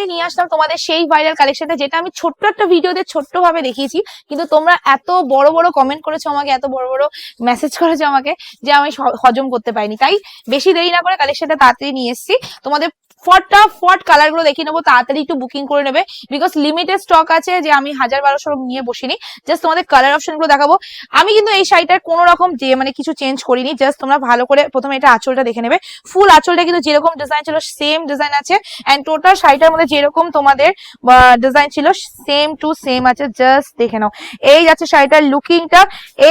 Finally নিয়ে আসলাম তোমাদের সেই ভাইরাল কালেকশনটা যেটা আমি ছোট্ট একটা ভিডিওতে ছোট্ট ভাবে দেখিয়েছি। কিন্তু তোমরা এত বড় বড় কমেন্ট করেছ আমাকে, এত বড় বড় মেসেজ করেছ আমাকে যে আমি হজম করতে পারিনি। তাই বেশি দেরি না করে কালেকশনটা তাড়াতাড়ি নিয়ে এসেছি। তোমাদের ফটা ফট কালারগুলো দেখিয়ে নেব, তাড়াতাড়ি একটু বুকিং করে নেবে। বিকজ লিমিটেড স্টক আছে যে আমি হাজার বারোশো নিয়ে বসিনি। জাস্ট তোমাদের কালার অপশনগুলো দেখাবো। আমি কিন্তু এই শাড়িটার কোনো রকম যে মানে কিছু চেঞ্জ করিনি। জাস্ট তোমরা ভালো করে প্রথমে এটা আঁচলটা দেখে নেবে। ফুল আঁচলটা কিন্তু যেরকম ডিজাইন ছিল সেম ডিজাইন আছে। অ্যান্ড টোটাল শাড়িটার মধ্যে যেরকম তোমাদের ডিজাইন ছিল সেম টু সেম আছে। জাস্ট দেখে নাও। এই যাচ্ছে শাড়িটার লুকিংটা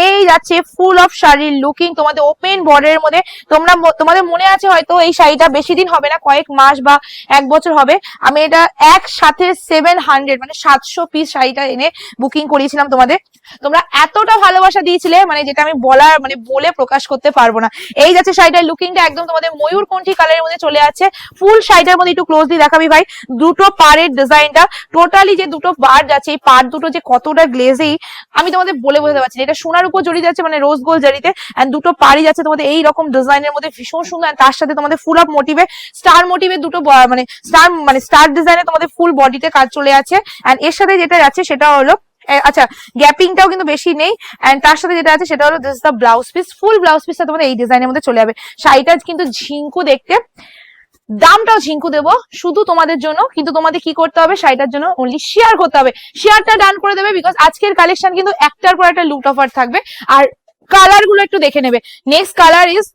এই যাচ্ছে ফুল অফ শাড়ির লুকিং তোমাদের ওপেন বর্ডারের মধ্যে। তোমরা তোমাদের মনে আছে হয়তো এই শাড়িটা বেশি দিন হবে না, কয়েক মাস বা এক বছর হবে, আমি এটা একসাথে সেভেন হান্ড্রেড মানে সাতশো পিস শাড়িটা এনে বুকিং করিয়েছিলাম তোমাদের। তোমরা এতটা ভালোবাসা দিয়েছিলে মানে যেটা আমি বলার মানে বলে প্রকাশ করতে পারব না। এই যাচ্ছে শাড়িটার লুকিংটা একদম তোমাদের ময়ূর কণ্ঠী কালারের মধ্যে চলে আছে ফুল শাড়িটার মধ্যে একটু ক্লোজলি দেখাবি ভাই। দুটো পাড়ের ডিজাইনটা টোটালি যে দুটো পার যাচ্ছে, এই পাড় দুটো যে কতটা গ্লেজেই আমি তোমাদের বলে বোঝাতে পারছি। এটা সোনার উপর জড়িয়ে যাচ্ছে মানে রোজ গোল্ড জারিতে এন্ড দুটো পাড়ি যাচ্ছে তোমাদের এই রকম ডিজাইনের মধ্যে ভীষণ সুন্দর তার সাথে তোমাদের ফুল অফ মোটিভে স্টার মোটিভে দুটো মানে স্টার মানে স্টার ডিজাইনে তোমাদের ফুল বডিতে কাজ চলে আছে। এন্ড এর সাথে যেটা যাচ্ছে সেটা হলো আচ্ছা গ্যাপিংটাও কিন্তু বেশি নেই। এন্ড তার সাথে যেটা আছে সেটা হলো this the blouse piece full blouse পিসটা তোমাদের এই ডিজাইনের মধ্যে চলে যাবে। শাড়িটা কিন্তু ঝিঙ্কু দেখতে। দামটাও ঝিঙ্কু দেবো, শুধু তোমাদের জন্য। কিন্তু তোমাদের কি করতে হবে? শাড়িটার জন্য অনলি শেয়ার করতে হবে। শেয়ারটা ডান করে দেবে বিকজ আজকের কালেকশন কিন্তু একটার পর একটা লুট অফার থাকবে। আর কালারগুলো একটু দেখে নেবে। নেক্সট কালার ইজ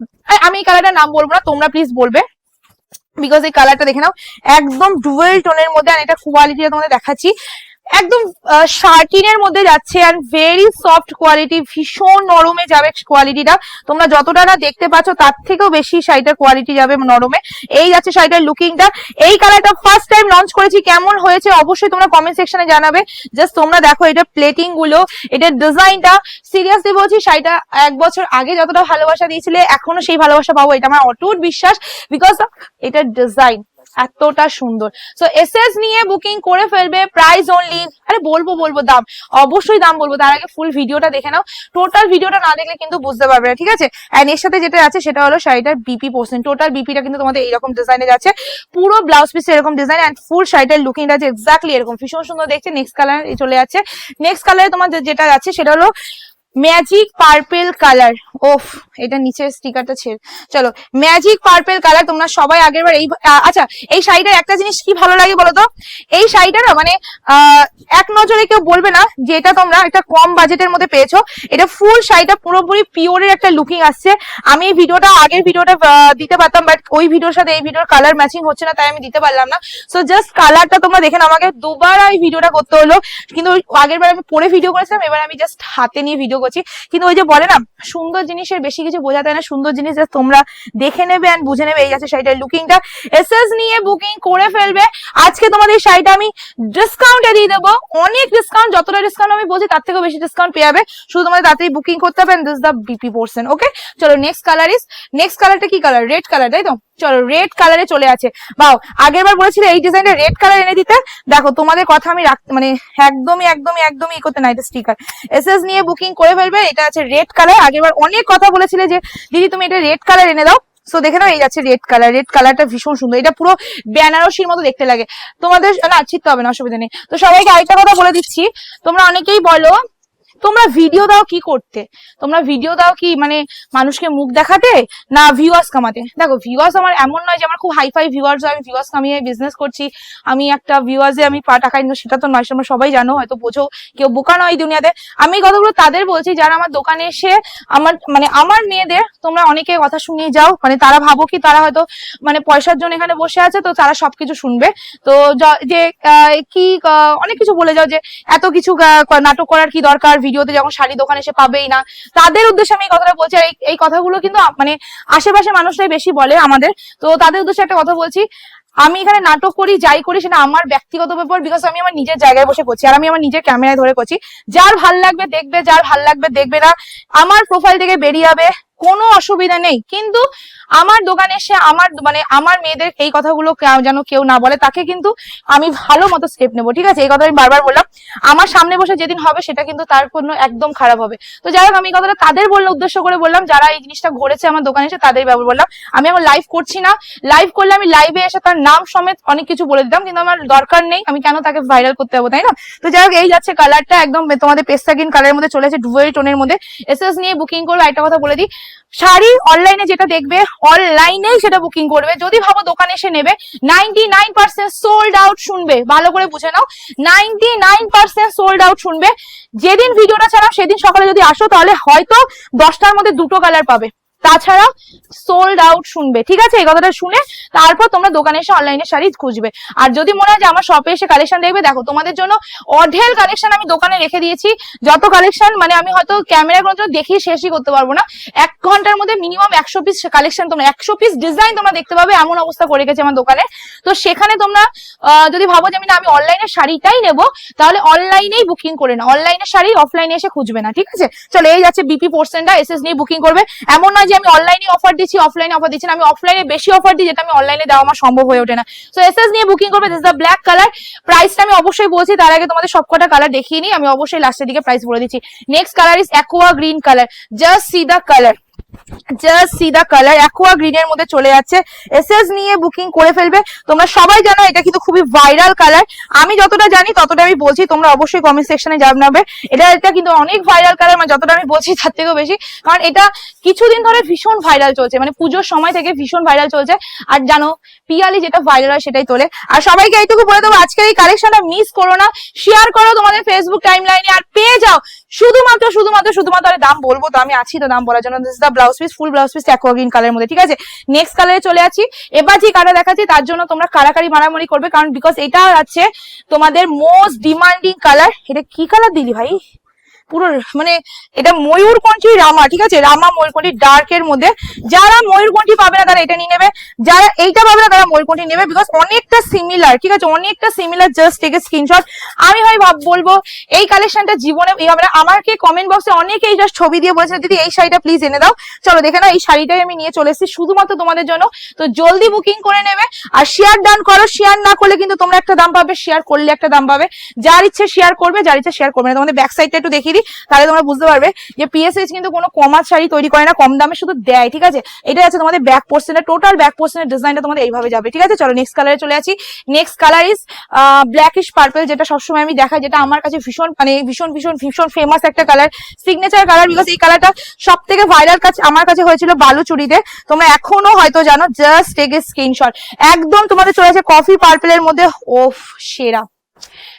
আমি এই কালারটার নাম বলব না, তোমরা প্লিজ বলবে। বিকজ এই কালারটা দেখে নাও একদম ডুয়েল টোনের মধ্যে আর এটা কোয়ালিটিটা তোমাদের দেখাচ্ছি। একদম শার্টিনের মধ্যে যাচ্ছে অ্যান্ড ভেরি সফট কোয়ালিটি ভীষণ নরমে যাবে কোয়ালিটিটা তোমরা যতটা না দেখতে পাচ্ছ, তার থেকেও বেশি শাড়িটার কোয়ালিটি যাবে নরমে। এই যাচ্ছে শাড়িটার লুকিংটা এই কালারটা ফার্স্ট টাইম লঞ্চ করেছি, কেমন হয়েছে অবশ্যই তোমরা কমেন্ট সেকশনে জানাবে। জাস্ট তোমরা দেখো এটা প্লেটিংগুলো এটার ডিজাইনটা সিরিয়াসলি বলছি, শাড়িটা এক বছর আগে যতটা ভালোবাসা দিয়েছিলে, এখনও সেই ভালোবাসা পাবো, এটা আমার অটুট বিশ্বাস। বিকজ এটার ডিজাইন এতটা সুন্দর। সো এসএস নিয়ে বুকিং করে ফেলবে প্রাইস অনলি আরে, বলব বলব, দাম। অবশ্যই দাম বলব। তার আগে ফুল ভিডিওটা দেখে নাও। টোটাল ভিডিওটা না দেখলে কিন্তু বুঝতে পারবে না, ঠিক আছে? অ্যান্ড এর সাথে যেটা আছে, সেটা হলো শাড়িটার বিপি পোর্শন টোটাল বিপিটা কিন্তু তোমাদের এইরকম ডিজাইনে যাচ্ছে। পুরো ব্লাউজ পিস এরকম ডিজাইন অ্যান্ড ফুল শাড়িটার লুকিংটা আছে এক্স্যাক্টলি এরকম। ভীষণ সুন্দর দেখছে। নেক্সট কালার চলে যাচ্ছে। নেক্সট কালারে তোমার যেটা যাচ্ছে সেটা হলো ম্যাজিক পার্পেল কালার ওফ এটা নিচের স্টিকারটা ছেড়ে। চলো ম্যাজিক পার্পেল কালার তোমরা সবাই আগের বার এই আচ্ছা এই শাড়িটার একটা জিনিস কি ভালো লাগে বলো তো? এই শাড়িটা না মানে এক নজরে কেউ বলবে না যে এটা তোমরা একটা কম বাজেটের মধ্যে পেয়েছ। এটা ফুল শাড়িটা পুরোপুরি পিওরের একটা লুকিং আসছে। আমি এই ভিডিওটা আগের ভিডিওটা দিতে পারতাম বাট ওই ভিডিওর সাথে এই ভিডিওর কালার ম্যাচিং হচ্ছে না তাই আমি দিতে পারলাম না। সো জাস্ট কালারটা তোমরা দেখে নাও, আমাকে দুবার এই ভিডিওটা করতে হলো। কিন্তু আগের বার আমি পরে ভিডিও করেছিলাম এবার আমি জাস্ট হাতে নিয়ে ভিডিও করছি। কিন্তু ওই যে বলে না, সুন্দর জিনিসের বেশি কিছু বোঝাতে হয় না, সুন্দর জিনিস তোমরা দেখে নেবে এন্ড বুঝে নেবে, এই যাচ্ছে শাড়িটার লুকিংটা এসএস নিয়ে বুকিং করে ফেলবে। আজকে তোমাদের শাড়িটা আমি ডিসকাউন্টে দিয়ে দেবো। অনেক ডিসকাউন্ট যতটা ডিসকাউন্ট আমি বলছি, তার থেকেও বেশি ডিসকাউন্ট পেয়ে যাবে। শুধু তোমাদের তাড়াতাড়ি বুকিং করতে হবে this the BP portion okay চলো নেক্সট কালার ইস নেক্সট কালারটা কি কালার রেড কালার তাই তো? চলো রেড কালারে চলে আছে। বাও আগের বার বলেছিলে এই ডিজাইনটা রেড কালার এনে দিতে। দেখো, তোমাদের কথা আমি রাখতে মানে একদমই একদমই একদমই করতে না এটা স্টিকার এসএস নিয়ে বুকিং করে ফেলবে, এটা আছে রেড কালার আগেরবার অনেক কথা বলেছিলে যে, দিদি, তুমি এটা রেড কালার এনে দাও। সো দেখে নাও, এই যাচ্ছে রেড কালার রেড কালারটা ভীষণ সুন্দর। এটা পুরো বেনারসির মতো দেখতে লাগে। তোমাদের না, ছিটতে হবে না, অসুবিধা নেই। তো সবাইকে আরেকটা কথা বলে দিচ্ছি। তোমরা অনেকেই বলো তোমরা ভিডিও দাও কি করতে? তোমরা ভিডিও দাও কি মানে মানুষকে মুখ দেখাতে না ভিউয়ার্স কামাতে? দেখো ভিউয়ার্স আমার এমন নয় যে আমার খুব হাই ফাই ভিউয়ার্স আমি ভিউয়ার্স কামিয়ে বিজনেস করছি, আমি একটা ভিউয়ার্সে আমি পা টাকা ইনভেস্ট সেটা তো নয়, তোমরা সবাই জানো, হয়তো বোঝো, কেউ বোকা নয় দুনিয়াতে। আমি এই কথাগুলো তাদের বলছি, যারা আমার দোকানে এসে আমার মানে আমার মেয়েদের তোমরা অনেকে কথা শুনিয়ে যাও মানে তারা ভাবো কি তারা হয়তো মানে পয়সার জন্য এখানে বসে আছে, তো তারা সবকিছু শুনবে। তো যে কি অনেক কিছু বলে যাও যে এত কিছু নাটক করার কি দরকার ভিডিওতে যখন শাড়ি দোকানে এসে পাবেই না, তাদের উদ্দেশ্যে আমি এই কথাটা বলছি। আর এই- কথাগুলো কিন্তু মানে আশেপাশে মানুষরাই বেশি বলে আমাদের। তো তাদের উদ্দেশ্যে একটা কথা বলছি, আমি এখানে নাটক করি, যাই করি, সেটা আমার ব্যক্তিগত ব্যাপার বিকজ আমি আমার নিজের জায়গায় বসে করছি, আর আমি আমার নিজের ক্যামেরায় ধরে করছি। যার ভালো লাগবে, দেখবে, যার ভালো লাগবে, দেখবে না, আমার প্রোফাইল থেকে বেরিয়ে যাবে। কোনো অসুবিধা নেই। কিন্তু আমার দোকানে এসে আমার মানে আমার মেয়েদের এই কথাগুলো যেন কেউ না বলে, তাকে কিন্তু আমি ভালো মতো স্টেপ নেব, ঠিক আছে? এই কথা আমি বারবার বললাম। আমার সামনে বসে যেদিন হবে সেটা কিন্তু তার কোনো একদম খারাপ হবে। তো যাই হোক, আমি এই কথাটা তাদের বললে উদ্দেশ্য করে বললাম, যারা এই জিনিসটা ঘটেছে আমার দোকানে এসে তাদের ব্যাপার বললাম। আমি আমার লাইভ করছি না। লাইভ করলে আমি লাইভে এসে তার নাম সমেত অনেক কিছু বলে দিতাম, কিন্তু আমার দরকার নেই। আমি কেন তাকে ভাইরাল করতে যাব, তাই না? তো যাই হোক, এই যাচ্ছে কালারটা একদম তোমাদের পেস্তা গ্রিন কালারের মধ্যে চলে চলেছে ডুয়েল টোনের মধ্যে। এসএস নিয়ে বুকিং করবে একটা কথা বলে দিই। শাড়ি অনলাইনে যেটা দেখবে অনলাইনেই সেটা বুকিং করবে। যদি ভাবো দোকানে এসে নেবে ninety nine percent sold out শুনবে। ভালো করে বুঝে নাও ninety nine percent sold out শুনবে। যেদিন ভিডিওটা ছাড়াও সেদিন সকালে যদি আসো, তাহলে হয়তো দশটার মধ্যে দুটো কালার পাবে। তাছাড়া সোল্ড আউট শুনবে, ঠিক আছে? এই কথাটা শুনে তারপর তোমরা দোকানে এসে অনলাইনে শাড়ি খুঁজবে। আর যদি মনে হয় যে আমার শপে এসে কালেকশন দেখবে, দেখো, তোমাদের জন্য অঢেল কালেকশন আমি দোকানে রেখে দিয়েছি। যত কালেকশন মানে আমি হয়তো ক্যামেরা কোনো দেখিয়ে শেষই করতে পারব না। এক ঘণ্টার মধ্যে মিনিমাম একশো পিস কালেকশন তোমরা, একশো পিস ডিজাইন তোমরা দেখতে পাবে, এমন অবস্থা করে গেছে আমার দোকানে। তো সেখানে তোমরা যদি ভাবো যে, আমি না, আমি অনলাইনে শাড়িটাই নেব, তাহলে অনলাইনেই বুকিং করে না অনলাইনে শাড়ি অফলাইনে এসে খুঁজবে না, ঠিক আছে? চলো, এই যাচ্ছে বিপি পোর্সেন্টটা এসএস নিয়ে বুকিং করবে। এমন নয় যে আমি অনলাইনে অফার দিচ্ছি অফলাইনে অফার দিচ্ছি না, আমি অফলাইনে বেশি অফার দিই, যেটা আমি অনলাইনে দেওয়া আমার সম্ভব হয়ে ওঠে না। সো এসএস নিয়ে বুকিং করবে দিস দ্য ব্ল্যাক কালার প্রাইসটা আমি অবশ্যই বলছি, তার আগে তোমাদের সব কটা কালার দেখিয়ে নিই, আমি অবশ্যই লাস্টের দিকে প্রাইস বলে দিচ্ছি। Next colour is aqua green colour just see the colour just see the colour aqua green এর মধ্যে চলে যাচ্ছে। এসএস নিয়ে বুকিং করে ফেলবে। তোমরা সবাই জানো, এটা কিন্তু খুবই ভাইরাল কালার আমি যতটা জানি, ততটা আমি বলছি। তোমরা অবশ্যই কমেন্ট সেকশনে জানাবে। এটা এটা কিন্তু অনেক ভাইরাল কালার মানে যতটা আমি বলছি, তার থেকেও বেশি। কারণ এটা কিছুদিন ধরে ভীষণ ভাইরাল চলছে। মানে পুজোর সময় থেকে ভীষণ ভাইরাল চলছে। আর জানো, পিয়ালি যেটা ভাইরাল হয়, সেটাই তোলে। আর সবাইকে এইটুকু বলে দেবো, আজকের এই কালেকশনটা মিস করো না। শেয়ার করো তোমাদের ফেসবুক টাইম লাইনে আর পেয়ে যাও। শুধুমাত্র শুধুমাত্র শুধুমাত্র দাম বলব তো, আমি আছি তো দাম বলার জন্য। This the blouse piece full blouse piece aqua green কালারের মধ্যে, ঠিক আছে? নেক্সট কালারে চলে আছি। এবার যে কালার দেখাচ্ছি, তার জন্য তোমরা কারাকারি মারামারি করবে, কারণ বিকজ এটা আছে তোমাদের মোস্ট ডিমান্ডিং কালার এটা কি কালার দিলি ভাই? পুরো মানে এটা ময়ূরকণ্ঠী রামা, ঠিক আছে? রামা ময়ূরকণ্ঠী ডার্ক এর মধ্যে। যারা ময়ূরকণ্ঠী পাবে না, তারা এটা নিয়ে নেবে। যারা এইটা পাবে না, তারা ময়ূরকণ্ঠী নেবে বিকজ অনেকটা সিমিলার ঠিক আছে? অনেকটা সিমিলার জাস্ট টেকে স্ক্রিনশট আমি ভাই ভাব, বলব, এই কালেকশনটা জীবনে, এই হবে আমাকে কমেন্ট বক্সে অনেকে এই জাস্ট ছবি দিয়ে বলেছে, দিদি, এই শাড়িটা প্লিজ এনে দাও। চলো, দেখে না এই শাড়িটাই আমি নিয়ে চলে এসেছি শুধুমাত্র তোমাদের জন্য। তো জলদি বুকিং করে নেবে। আর শেয়ার ডান করো শেয়ার না করলে কিন্তু তোমরা একটা দাম পাবে শেয়ার করলে একটা দাম পাবে। যার ইচ্ছে শেয়ার করবে, যার ইচ্ছে শেয়ার করবে না। তোমাদের ব্যাক সাইডটা একটু দেখিয়ে দিই তাহলে তোমরা বুঝতে পারবে যে পিএসএইচ কিন্তু কোনো কমার শাড়ি তৈরি করে না, কম দামে শুধু দেয়, ঠিক আছে? এটা আছে তোমাদের ব্যাক পোর্শনের টোটাল ব্যাক পোর্শনের ডিজাইনটা তোমাদের এইভাবে যাবে, ঠিক আছে? চলো নেক্সট কালারে চলে আসি। Next colour is blackish purple যেটা সবসময় আমি দেখাই, যেটা আমার কাছে ভীষণ মানে ভীষণ ভীষণ ভীষণ ফেমাস একটা কালার সিগনেচার কালার বিকজ এই কালারটা সব থেকে ভাইরাল কাছে আমার কাছে হয়েছিল বালুচুরিতে। তোমরা এখনও হয়তো জানো জাস্ট টেক এ স্ক্রিনশট একদম তোমাদের চলে আসে কফি পার্পলের মধ্যে, ওফ, সেরা।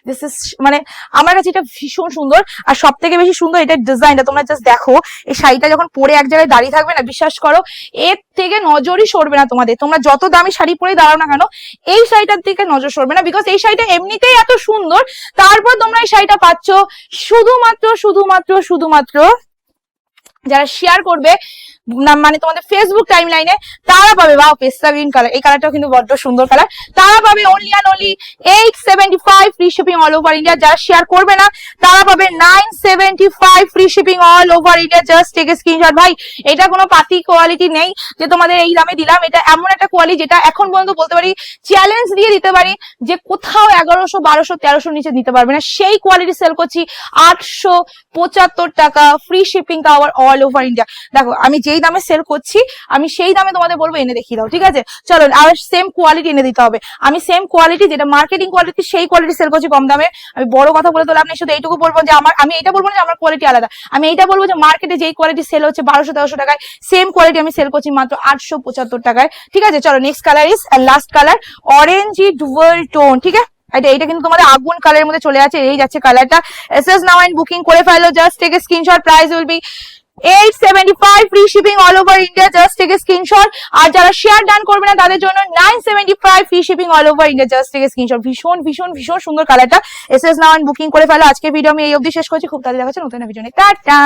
দিস মানে আমার কাছে এটা ভীষণ সুন্দর। আর সব থেকে বেশি সুন্দর এটার ডিজাইনটা তোমরা জাস্ট দেখো, এই শাড়িটা যখন পরে এক জায়গায় দাঁড়িয়ে থাকবে না, বিশ্বাস করো, এর থেকে নজরই সরবে না তোমাদের। তোমরা যত দামি শাড়ি পরে দাঁড়াও না কেন, এই শাড়িটার দিকে নজর সরবে না বিকজ এই শাড়িটা এমনিতেই এত সুন্দর। তারপর তোমরা এই শাড়িটা পাচ্ছ, শুধুমাত্র শুধুমাত্র শুধুমাত্র যারা শেয়ার করবে মানে তোমাদের ফেসবুক টাইম লাইনে তারা পাবে বা পেস্তা গ্রিন কালার এই কালারটাও কিন্তু বড্ড সুন্দর কালার তারা পাবে only and only eight seventy five free shipping all over India যারা শেয়ার করবে না, তারা পাবে nine seventy five free shipping all over India just take screenshot ভাই, এটা কোনো পাতি কোয়ালিটি নেই, যে তোমাদের এই দামে দিলাম, এটা এমন একটা কোয়ালিটি যেটা এখন পর্যন্ত বলতে পারি চ্যালেঞ্জ দিয়ে দিতে পারি, যে কোথাও এগারোশো, বারোশো তেরোশো নিচে দিতে পারবে না, সেই কোয়ালিটি সেল করছি আটশো পঁচাত্তর টাকা free shipping our all over India দেখো, আমি যেই দামে সেল করছি, আমি সেই দামে তোমাদের বলব, এনে দেখিয়ে দাও, ঠিক আছে? চলো, আর সেম কোয়ালিটি এনে দিতে হবে। আমি সেম কোয়ালিটি যেটা মার্কেটিং কোয়ালিটি সেই কোয়ালিটি সেল করছি কম দামে। আমি বড় কথা বলে তো লাভ নেই শুধু এইটুকু বলব যে আমার, আমি এটা বলব না যে আমার কোয়ালিটি আলাদা। আমি এইটা বলব যে মার্কেটে যেই কোয়ালিটি সেল হচ্ছে বারোশো, তেরোশো টাকায় সেম কোয়ালিটি আমি সেল করছি মাত্র আটশো পঁচাত্তর টাকায়। ঠিক আছে? চলো next colour is last colour orange dual tone ঠিক আছে? এটা কিন্তু তোমাদের আগুন কালারের মধ্যে চলে আছে, এই যাচ্ছে কালারটা এস এস নাও বুকিং করে ফেলো just take screenshot price will be eight seventy five free shipping all over India just take screenshot আর যারা শেয়ার ডান করবে না, তাদের জন্য nine seventy five free shipping all over India just take screenshot ভীষণ ভীষণ ভীষণ সুন্দর কালারটা এস এস নাও বুকিং করে ফেলো। আজকে ভিডিও আমি এই অবধি শেষ করছি। খুব তাড়াতাড়ি দেখাচ্ছি নতুন ভিডিও টাটা!